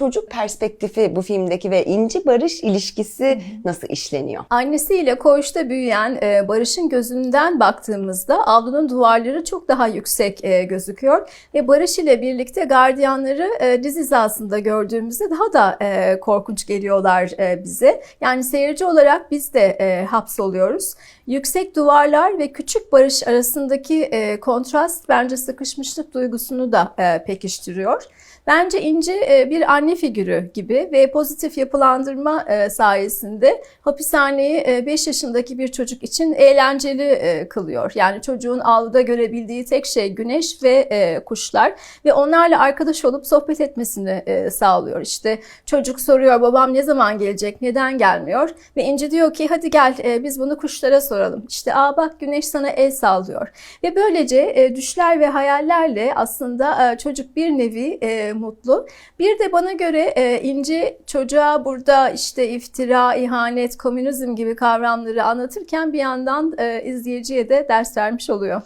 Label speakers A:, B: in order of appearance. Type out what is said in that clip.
A: Çocuk perspektifi bu filmdeki ve İnci Barış ilişkisi nasıl işleniyor?
B: Annesiyle koğuşta büyüyen e, Barış'ın gözünden baktığımızda avlunun duvarları çok daha yüksek e, gözüküyor ve Barış ile birlikte gardiyanları e, diz hizasında gördüğümüzde daha da e, korkunç geliyorlar e, bize. Yani seyirci olarak biz de e, hapsoluyoruz. Yüksek duvarlar ve küçük Barış arasındaki e, kontrast bence sıkışmışlık duygusunu da e, pekiştiriyor. Bence İnci e, bir anne figürü gibi ve pozitif yapılandırma e, sayesinde hapishaneyi 5 yaşındaki bir çocuk için eğlenceli e, kılıyor. Yani çocuğun avluda görebildiği tek şey güneş ve e, kuşlar ve onlarla arkadaş olup sohbet etmesini e, sağlıyor. İşte çocuk soruyor babam ne zaman gelecek, neden gelmiyor? Ve İnci diyor ki hadi gel e, biz bunu kuşlara soralım. İşte aa bak güneş sana el sallıyor. Ve böylece e, düşler ve hayallerle aslında e, çocuk bir nevi e, mutlu. Bir de bana göre e, İnci çocuğa burada işte iftira, ihanet, komünizm gibi kavramları anlatırken bir yandan e, izleyiciye de ders vermiş oluyor.